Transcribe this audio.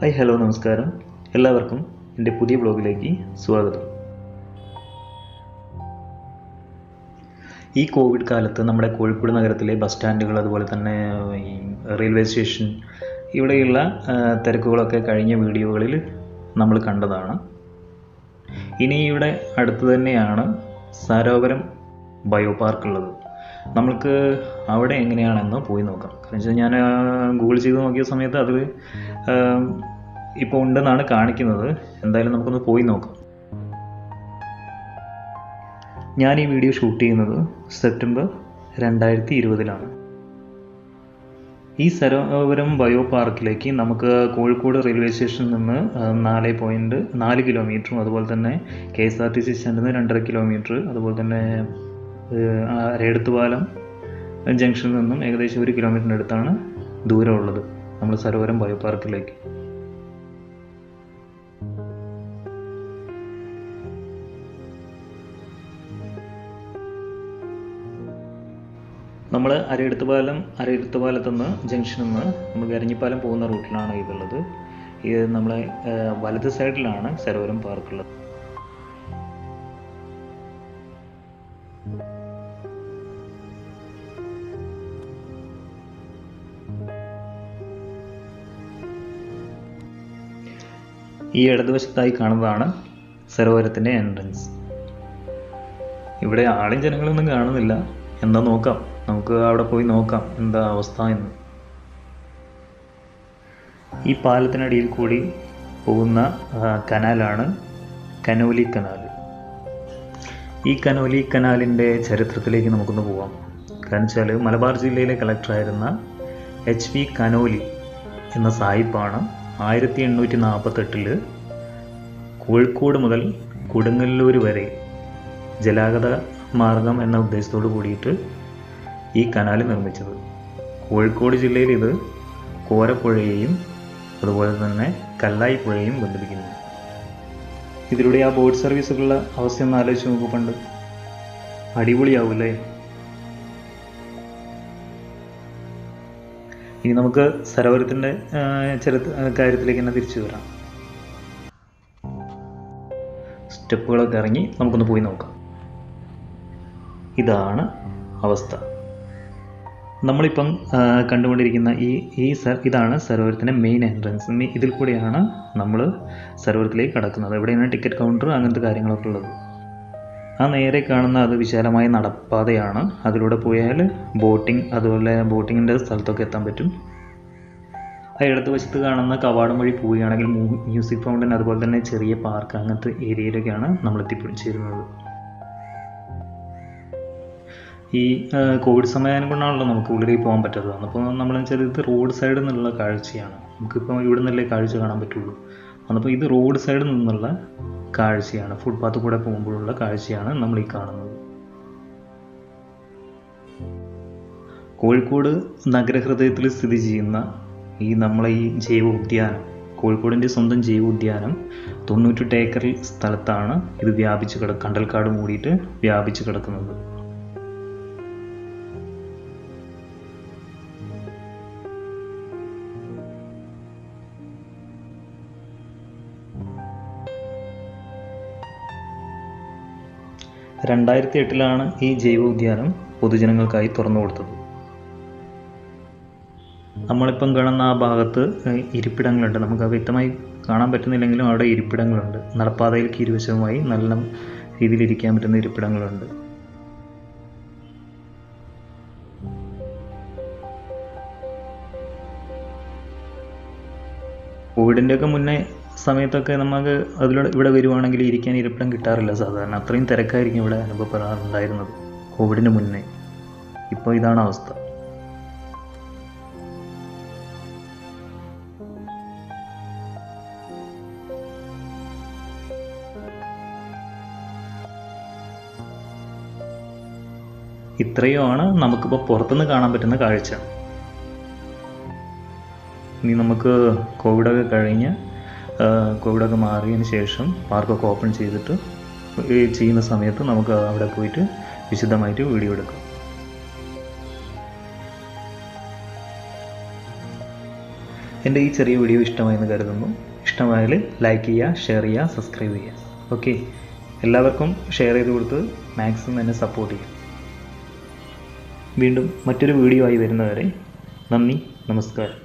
Hi hello നമസ്കാരം. എല്ലാവർക്കും എന്റെ പുതിയ ബ്ലോഗിലേക്ക് സ്വാഗതം. ഈ കോവിഡ് കാലത്ത് നമ്മുടെ കോഴിക്കോട് നഗരത്തിലെ ബസ് സ്റ്റാൻഡുകൾ അതുപോലെ തന്നെ ഈ റെയിൽവേ സ്റ്റേഷൻ ഇവിടെയുള്ള തിരക്കുകളൊക്കെ കഴിഞ്ഞ വീഡിയോകളിൽ നമ്മൾ കണ്ടതാണ്. ഇനി ഇവിടെ അടുത്ത് തന്നെയാണ് സരോവരം ബയോ പാർക്ക് ഉള്ളത്. നമ്മൾക്ക് അവിടെ എങ്ങനെയാണെന്ന് പോയി നോക്കാം. കാരണം വെച്ചാൽ ഞാൻ ഗൂഗിൾ ചെയ്ത് നോക്കിയ സമയത്ത് അത് ഇപ്പോൾ ഉണ്ടെന്നാണ് കാണിക്കുന്നത്. എന്തായാലും നമുക്കൊന്ന് പോയി നോക്കാം. ഞാൻ ഈ വീഡിയോ ഷൂട്ട് ചെയ്യുന്നത് സെപ്റ്റംബർ രണ്ടായിരത്തി ഇരുപതിലാണ് ഈ സരോവരം ബയോ പാർക്കിലേക്ക് നമുക്ക് കോഴിക്കോട് റെയിൽവേ സ്റ്റേഷനിൽ നിന്ന് നാല് പോയിന്റ് നാല് കിലോമീറ്ററും അതുപോലെ തന്നെ K S R T C സ്റ്റാൻഡിൽ നിന്ന് രണ്ടര കിലോമീറ്റർ അതുപോലെ തന്നെ രേടുത്തുപാലം ജംഗ്ഷനിൽ നിന്നും ഏകദേശം ഒരു കിലോമീറ്ററിന്റെ അടുത്താണ് ദൂരമുള്ളത്. നമ്മൾ സരോവരം ബയോ പാർക്കിലേക്ക് നമ്മൾ അരയെടുത്തുപാലം അരയെടുത്തുപാലത്ത് നിന്ന് ജംഗ്ഷനിൽ നിന്ന് നമ്മൾ ഗരഞ്ഞിപ്പാലം പോകുന്ന റൂട്ടിലാണ് ഇതുള്ളത്. ഇത് നമ്മളെ വലത് സൈഡിലാണ് സരോവരം പാർക്കുള്ളത്. ഈ ഇടതുവശത്തായി കാണുന്നതാണ് സരോവരത്തിന്റെ എൻട്രൻസ് ഇവിടെ ആളും ജനങ്ങളൊന്നും കാണുന്നില്ല. എന്താ നോക്കാം. നമുക്ക് അവിടെ പോയി നോക്കാം. എന്താ അവസ്ഥ എന്ന്. ഈ പാലത്തിനടിയിൽ കൂടി പോകുന്ന കനാലാണ് കനോലി കനാൽ. ഈ കനോലി കനാലിന്റെ ചരിത്രത്തിലേക്ക് നമുക്കൊന്ന് പോവാം. കാരണം വെച്ചാൽ മലബാർ ജില്ലയിലെ കളക്ടറായിരുന്ന എച്ച് വി കനോലി എന്ന സാഹിബാണ് ആയിരത്തി എണ്ണൂറ്റി നാൽപ്പത്തെട്ടിൽ കോഴിക്കോട് മുതൽ കൊടുങ്ങല്ലൂർ വരെ ജലാഗത മാർഗം എന്ന ഉദ്ദേശത്തോട് കൂടിയിട്ട് ഈ കനാൽ നിർമ്മിച്ചത്. കോഴിക്കോട് ജില്ലയിൽ ഇത് കോരപ്പുഴയെയും അതുപോലെ തന്നെ കല്ലായി ബന്ധിപ്പിക്കുന്നു. ഇതിലൂടെ ആ ബോട്ട് സർവീസുകളുടെ അവസ്ഥ ഒന്ന് ആലോചിച്ച് നോക്കൂ പണ്ട്. അടിപൊളിയാവൂലേ ഇനി നമുക്ക് സരോവരത്തിന്റെ ചരിത്ര കാര്യത്തിലേക്ക് തന്നെ തിരിച്ചു വരാം. സ്റ്റെപ്പുകളൊക്കെ ഇറങ്ങി നമുക്കൊന്ന് പോയി നോക്കാം. ഇതാണ് അവസ്ഥ. നമ്മളിപ്പം കണ്ടുകൊണ്ടിരിക്കുന്ന ഈ ഈ സർ ഇതാണ് സരോവരത്തിന്റെ മെയിൻ എൻട്രൻസ് ഇതിൽ കൂടിയാണ് നമ്മൾ സരോവരത്തിലേക്ക് കടക്കുന്നത്. ഇവിടെയാണ് ടിക്കറ്റ് കൗണ്ടർ അങ്ങനത്തെ കാര്യങ്ങളൊക്കെ ഉള്ളത്. ആ നേരെ കാണുന്ന അത് വിശാലമായ നടപ്പാതയാണ്. അതിലൂടെ പോയാൽ ബോട്ടിംഗ് അതുപോലെ ബോട്ടിങ്ങിന്റെ സ്ഥലത്തൊക്കെ എത്താൻ പറ്റും. ആ ഇടത് വശത്ത് കാണുന്ന കവാടം വഴി പോവുകയാണെങ്കിൽ മ്യൂസിക് ഫൗണ്ടൻ അതുപോലെ തന്നെ ചെറിയ പാർക്ക് അങ്ങനത്തെ ഏരിയയിലൊക്കെയാണ് നമ്മൾ എത്തിപ്പിടിച്ചിരുന്നത്. ഈ കോവിഡ് സമയം കൊണ്ടാണല്ലോ നമുക്ക് ഉള്ളിലേക്ക് പോകാൻ പറ്റാത്തത്. അപ്പോൾ നമ്മൾ വെച്ചാൽ ഇത് റോഡ് സൈഡിൽ നിന്നുള്ള കാഴ്ചയാണ്. നമുക്കിപ്പോൾ ഇവിടെ നിന്നല്ലേ കാഴ്ച കാണാൻ പറ്റുള്ളൂ. അപ്പോൾ ഇത് റോഡ് സൈഡിൽ നിന്നുള്ള കാഴ്ചയാണ്. ഫുട്പാത്ത് കൂടെ പോകുമ്പോഴുള്ള കാഴ്ചയാണ് നമ്മൾ ഈ കാണുന്നത്. കോഴിക്കോട് നഗരഹൃദയത്തിൽ സ്ഥിതി ചെയ്യുന്ന ഈ നമ്മളെ ഈ ജൈവ ഉദ്യാനം കോഴിക്കോടിന്റെ സ്വന്തം ജൈവ ഉദ്യാനം തൊണ്ണൂറ്റെട്ട് ഏക്കറിൽ സ്ഥലത്താണ് ഇത് വ്യാപിച്ച് കിട കണ്ടൽക്കാട് മൂടിയിട്ട് വ്യാപിച്ച് കിടക്കുന്നത്. രണ്ടായിരത്തി എട്ടിലാണ് ഈ ജൈവ ഉദ്യാനം പൊതുജനങ്ങൾക്കായി തുറന്നു കൊടുത്തത്. നമ്മളിപ്പം കാണുന്ന ആ ഭാഗത്ത് ഇരിപ്പിടങ്ങളുണ്ട്. നമുക്ക് വ്യക്തമായി കാണാൻ പറ്റുന്നില്ലെങ്കിലും അവിടെ ഇരിപ്പിടങ്ങളുണ്ട്. നടപ്പാതയിലേക്ക് ഇരുവശവുമായി നല്ല രീതിയിൽ ഇരിക്കാൻ പറ്റുന്ന ഇരിപ്പിടങ്ങളുണ്ട്. കോവിഡിന്റെയൊക്കെ മുന്നേ സമയത്തൊക്കെ നമുക്ക് അതിലൂടെ ഇവിടെ വരുവാണെങ്കിൽ ഇരിക്കാൻ ഇരിപ്പിടം കിട്ടാറില്ല. സാധാരണ അത്രയും തിരക്കായിരിക്കും ഇവിടെ അനുഭവപ്പെടാറുണ്ടായിരുന്നത്. കോവിഡിന് മുന്നേ. ഇപ്പോൾ ഇതാണ് അവസ്ഥ. ഇത്രയുമാണ് നമുക്കിപ്പോൾ പുറത്തുനിന്ന് കാണാൻ പറ്റുന്ന കാഴ്ച. ഇനി നമുക്ക് കോവിഡൊക്കെ കഴിഞ്ഞ് കോവിഡൊക്കെ മാറിയതിന് ശേഷം പാർക്കൊക്കെ ഓപ്പൺ ചെയ്തിട്ട് ഈ ചെയ്യുന്ന സമയത്ത് നമുക്ക് അവിടെ പോയിട്ട് വിശദമായിട്ട് വീഡിയോ എടുക്കാം. എന്റെ ഈ ചെറിയ വീഡിയോ ഇഷ്ടമായെന്ന് കരുതുന്നു. ഇഷ്ടമായാൽ ലൈക്ക് ചെയ്യുക ഷെയർ ചെയ്യുക സബ്സ്ക്രൈബ് ചെയ്യുക. ഓക്കെ എല്ലാവർക്കും ഷെയർ ചെയ്ത് കൊടുത്ത് മാക്സിമം എന്നെ സപ്പോർട്ട് ചെയ്യുക. വീണ്ടും മറ്റൊരു വീഡിയോ ആയി വരുന്നവരെ നന്ദി നമസ്കാരം.